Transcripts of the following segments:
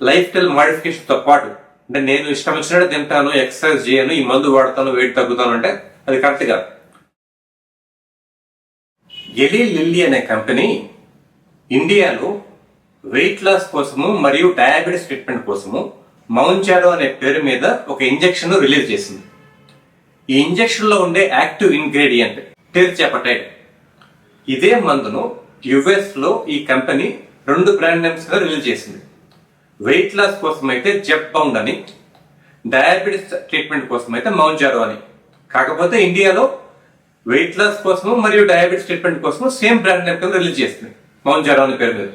Life style మాడిఫికేషన్తో పాటు అంటే నేను ఇష్టం వచ్చినట్టు తింటాను ఎక్సర్సైజ్ చేయను ఈ మందు వాడతాను వెయిట్ తగ్గుతాను అంటే అది కరెక్ట్ కాదు. ఎలి లిల్లీ అనే కంపెనీ ఇండియాలో వెయిట్ లాస్ కోసము మరియు డయాబెటీస్ ట్రీట్మెంట్ కోసము మౌంచారో అనే పేరు మీద ఒక ఇంజెక్షన్ రిలీజ్ చేసింది. ఈ ఇంజెక్షన్లో ఉండే యాక్టివ్ ఇంగ్రీడియంట్ టెర్చాపటైడ్ ఇదే మందును యుఎస్లో ఈ కంపెనీ రెండు బ్రాండ్ నేమ్స్గా రిలీజ్ చేసింది. వెయిట్ లాస్ కోసం అయితే జెప్ బౌండ్ అని డయాబెటీస్ ట్రీట్మెంట్ కోసం అయితే మౌంజారో అని. కాకపోతే ఇండియాలో వెయిట్ లాస్ కోసము మరియు డయాబెటీస్ ట్రీట్మెంట్ కోసము సేమ్ బ్రాండ్ నేమ్ కింద రిలీజ్ చేస్తుంది మౌంజారో అని పేరు మీద.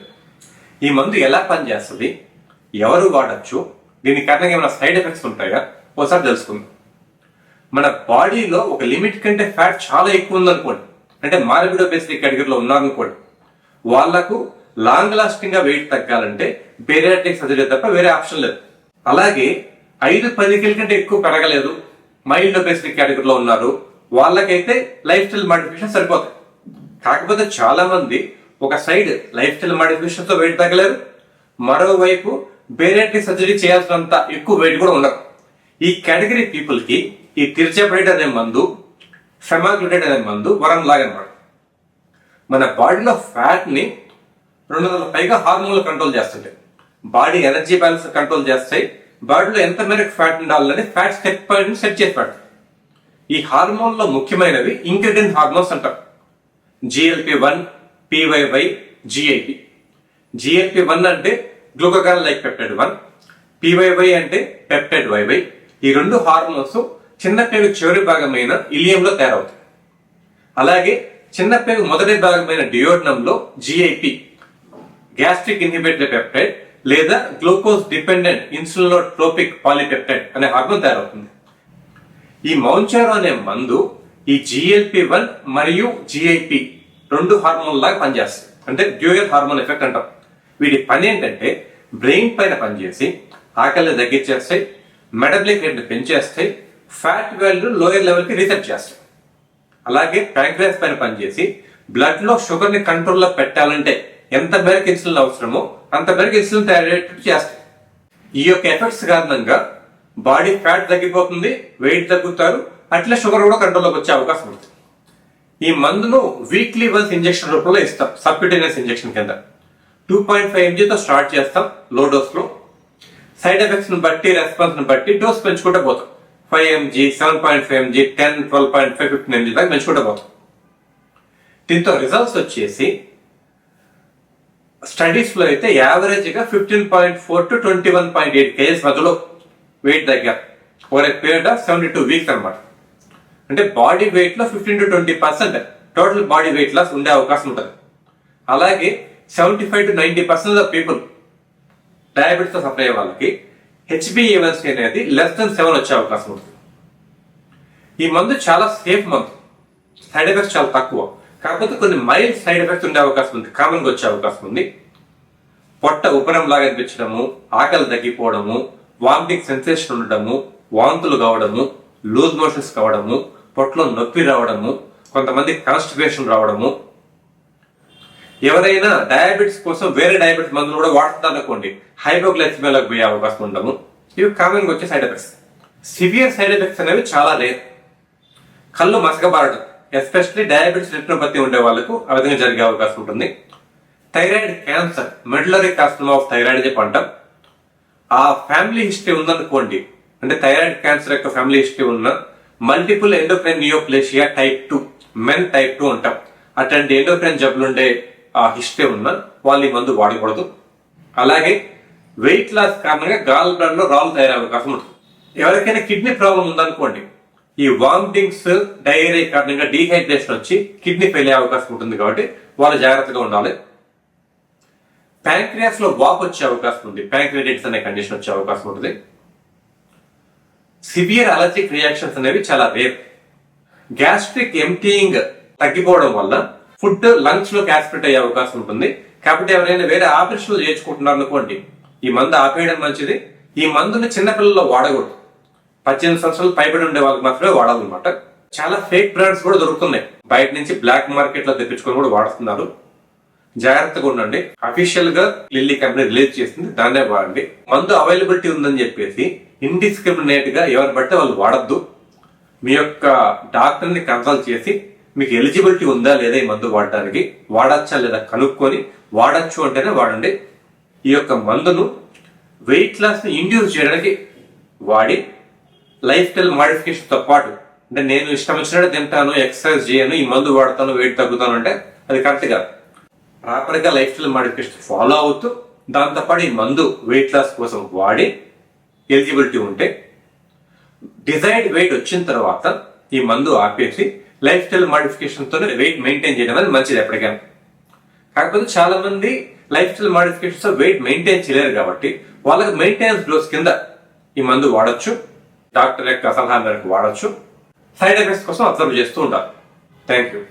ఈ మందు ఎలా పనిచేస్తుంది? ఎవరు వాడచ్చు? దీని కారణంగా ఏమైనా సైడ్ ఎఫెక్ట్స్ ఉంటాయా? ఒకసారి తెలుసుకుందాం. మన బాడీలో ఒక లిమిట్ కంటే ఫ్యాట్ చాలా ఎక్కువ ఉందనుకోండి. అంటే మారబిడో బేసిక్ కేటగిరీలో ఉన్నారనుకోండి. వాళ్ళకు లాంగ్ లాస్టింగ్గా వెయిట్ తగ్గాలంటే బేరియాట్రిక్ సర్జరీ తప్ప వేరే ఆప్షన్ లేదు. అలాగే ఐదు పది కిల కంటే ఎక్కువ పెరగలేదు. మైల్డ్ ఒబేసిటీ కేటగిరీలో ఉన్నారు. వాళ్ళకైతే లైఫ్ స్టైల్ మాడిఫికేషన్ సరిపోతాయి. కాకపోతే చాలా మంది ఒక సైడ్ లైఫ్ స్టైల్ మాడిఫికేషన్తో వెయిట్ తగ్గలేరు. మరోవైపు బేరియాట్రిక్ సర్జరీ చేయాల్సినంత ఎక్కువ వెయిట్ కూడా ఉండదు ఈ కేటగిరీ పీపుల్కి ఈ తిరిచేపడేట్ అనే మందు ఫెమాగ్లుటేట్ అనే మందు వరం లాగనమాట మన బాడీలో ఫ్యాట్ని రెండు వందల పైగా హార్మోన్లు కంట్రోల్ చేస్తుంటాయి బాడీ ఎనర్జీ బ్యాలెన్స్ కంట్రోల్ చేస్తాయి. బాడీలో ఎంత మేరకు ఫ్యాట్ ఉండాలని ఫ్యాట్ సెట్ పాయింట్ సెట్ చేసి పెడతాయి ఈ హార్మోన్లో ముఖ్యమైనవి ఇంగ్రీడియంట్ హార్మోన్స్ అంటారు GLP one PYY GIP GLP one అంటే glucagon like peptide one. PYY అంటే పెప్టైడ్ వైవై ఈ రెండు హార్మోన్స్ చిన్నపేగు చివరి భాగమైన ఇలియంలో తయారవుతాయి. అలాగే చిన్నపేగు మొదటి భాగమైన డియోడనంలో జిఐపి గ్యాస్ట్రిక్ ఇన్హిబిటరీ పెప్టైడ్ లేదా గ్లూకోజ్ డిపెండెంట్ ఇన్సులినోట్రోపిక్ పాలిపెప్టైడ్ అనే హార్మోన్ తయారవుతుంది. ఈ మౌంచారో అనే మందు ఈ జిఎల్పి వన్ మరియు జిఐపి రెండు హార్మోన్ లాగా పనిచేస్తాయి. అంటే డ్యూయల్ హార్మోన్ ఎఫెక్ట్ అంటాం. వీటి పని ఏంటంటే బ్రెయిన్ పైన పనిచేసి ఆకలిని తగ్గించేస్తాయి మెటబలిక్ రేట్ పెంచేస్తాయి ఫ్యాట్ వాల్యూ లోయర్ లెవెల్కి రీసెట్ చేస్తాయి. అలాగే ప్యాంక్రియాస్ పైన పనిచేసి బ్లడ్లో షుగర్ని కంట్రోల్లో పెట్టాలంటే ఎంత మేరకు ఇన్సులిన్ అవసరమో అంత మేరకు ఇన్సులిన్ తయారయ్యేటట్టు చేస్తాయి. ఈ యొక్క ఎఫెక్ట్స్ కారణంగా బాడీ ఫ్యాట్ తగ్గిపోతుంది వెయిట్ తగ్గుతారు అట్లా షుగర్ కూడా కంట్రోల్లోకి వచ్చే అవకాశం ఉంటుంది. ఈ మందును వీక్లీ వన్స్ ఇంజెక్షన్ రూపంలో ఇస్తాం సబ్క్యూటేనియస్ ఇంజెక్షన్ కింద. టూ పాయింట్ ఫైవ్ ఎంజీతో స్టార్ట్ చేస్తాం లో డోస్లో. సైడ్ ఎఫెక్ట్స్ని బట్టి రెస్పాన్స్ని బట్టి డోస్ పెంచుకుంటూ పోతాం. Five MG seven point five MG ten twelve point five fifteen MG దాకా పెంచుకుంటూ పోతాం. దీంతో రిజల్ట్స్ వచ్చేసి స్టడీస్లో అయితే యావరేజ్గా fifteen point four to twenty one point eight kgs మధ్యలో వెయిట్ దగ్గర over a period of seventy two weeks అనమాట అంటే బాడీ వెయిట్లో fifteen to twenty percent total body weight loss ఉండే అవకాశం ఉంటుంది. అలాగే seventy five to ninety percent of people డయాబెటీస్తో suffer అయ్యే వాళ్ళకి H B A one C అనేది లెస్ దెన్ సెవెన్ వచ్చే అవకాశం ఉంటుంది. ఈ మందు చాలా సేఫ్ మందు. సైడ్ ఎఫెక్ట్స్ చాలా తక్కువ. కాకపోతే కొన్ని మైల్డ్ సైడ్ ఎఫెక్ట్స్ ఉండే అవకాశం ఉంది కామన్గా వచ్చే అవకాశం ఉంది. పొట్ట ఉపరం లాగా అనిపించడము ఆకలి తగ్గిపోవడము వామిటింగ్ సెన్సేషన్ ఉండడము వాంతులు కావడము లూజ్ మోషన్స్ కావడము పొట్టలో నొప్పి రావడము కొంతమంది కాన్స్టిపేషన్ రావడము. ఎవరైనా డయాబెటీస్ కోసం వేరే డయాబెటీస్ మందులు కూడా వాడుతున్నారు అనుకోండి హైపోగ్లైసిమియాలకు పోయే అవకాశం ఉండము. ఇవి కామన్గా వచ్చే side effects. Severe side effects అనేవి చాలా రేర్. కళ్ళు మసకబారడం ఎస్పెషల్లీ డయాబెటీస్ రెటినోపతి ఉండే వాళ్ళకు ఆ విధంగా జరిగే అవకాశం ఉంటుంది. Thyroid cancer medullary custom of thyroid చెప్పి అంటాం ఆ ఫ్యామిలీ హిస్టరీ ఉందనుకోండి అంటే థైరాయిడ్ క్యాన్సర్ యొక్క ఫ్యామిలీ హిస్టరీ ఉన్న multiple endocrine neoplasia type two MEN type two అంటాం. అట్లాంటి ఎండోక్రైన్ జబ్బులు ఉండే ఆ హిస్టరీ ఉన్న వాళ్ళు ఈ మందు వాడకూడదు. అలాగే వెయిట్ లాస్ కారణంగా గాల్ బ్లడ్లో రాళ్ళు తయారయ్యే అవకాశం ఉంటుంది. ఎవరికైనా కిడ్నీ ప్రాబ్లం ఉందనుకోండి ఈ వామిటింగ్స్ డయేరియా కారణంగా డీహైడ్రేషన్ వచ్చి కిడ్నీ ఫెయిల్ అయ్యే అవకాశం ఉంటుంది కాబట్టి వాళ్ళు జాగ్రత్తగా ఉండాలి. ప్యాంక్రియాస్లో వాప్ వచ్చే అవకాశం ఉంది. ప్యాంక్రియాటిక్స్ అనే కండిషన్ వచ్చే అవకాశం ఉంటుంది. సివియర్ అలర్జిక్ రియాక్షన్స్ అనేవి చాలా రేర్ గ్యాస్ట్రిక్ ఎంటీయింగ్ తగ్గిపోవడం వల్ల ఫుడ్ లంగ్స్లో క్యాస్పిరేట్ అయ్యే అవకాశం ఉంటుంది. కాబట్టి ఎవరైనా వేరే ఆపరేషన్లు చేర్చుకుంటున్నారు అనుకోండి ఈ మందు ఆపేయడం మంచిది. ఈ మందుని చిన్నపిల్లల్లో వాడకూడదు. పద్దెనిమిది సంవత్సరాలు పైబడి ఉండే వాళ్ళకి మాత్రమే వాడాలన్నమాట. చాలా ఫేక్ బ్రాండ్స్ కూడా దొరుకుతున్నాయి. బయట నుంచి బ్లాక్ మార్కెట్లో తెప్పించుకొని కూడా వాడుతున్నారు. జాగ్రత్తగా ఉండండి. అఫీషియల్గా లిల్లీ కంపెనీ రిలీజ్ చేసింది దాన్నే వాడండి. మందు అవైలబిలిటీ ఉందని చెప్పేసి ఇండిస్క్రిమినేట్గా ఎవరు బట్టి వాళ్ళు వాడద్దు. మీ యొక్క డాక్టర్ని కన్సల్ట్ చేసి మీకు ఎలిజిబిలిటీ ఉందా లేదా ఈ మందు వాడడానికి వాడచ్చా లేదా కనుక్కొని వాడచ్చు అంటేనే వాడండి. ఈ యొక్క మందును వెయిట్ లాస్ని ఇండ్యూస్ చేయడానికి వాడి లైఫ్ స్టైల్ మాడిఫికేషన్తో పాటు అంటే నేను ఇష్టం వచ్చినట్టు తింటాను ఎక్సర్సైజ్ చేయను ఈ మందు వాడతాను వెయిట్ తగ్గుతాను అంటే అది కరెక్ట్ కాదు ప్రాపర్గా లైఫ్ స్టైల్ మాడిఫికేషన్ ఫాలో అవుతూ దాంతోపాటు ఈ మందు వెయిట్ లాస్ కోసం వాడి ఎలిజిబిలిటీ ఉంటే డిజైర్డ్ వెయిట్ వచ్చిన తర్వాత ఈ మందు ఆపేసి లైఫ్ స్టైల్ మాడిఫికేషన్తోనే వెయిట్ మెయింటైన్ చేయడం అనేది మంచిది ఎప్పటికైనా. కాకపోతే చాలా మంది లైఫ్ స్టైల్ మాడిఫికేషన్తో వెయిట్ మెయింటైన్ చేయలేరు కాబట్టి వాళ్ళకి మెయింటెనెన్స్ డోస్ కింద ఈ మందు వాడొచ్చు. డాక్టర్ యొక్క సలహా మేరకు వాడొచ్చు. సైడ్ ఎఫెక్ట్స్ కోసం అబ్జర్వ్ చేస్తూ ఉంటారు. Thank you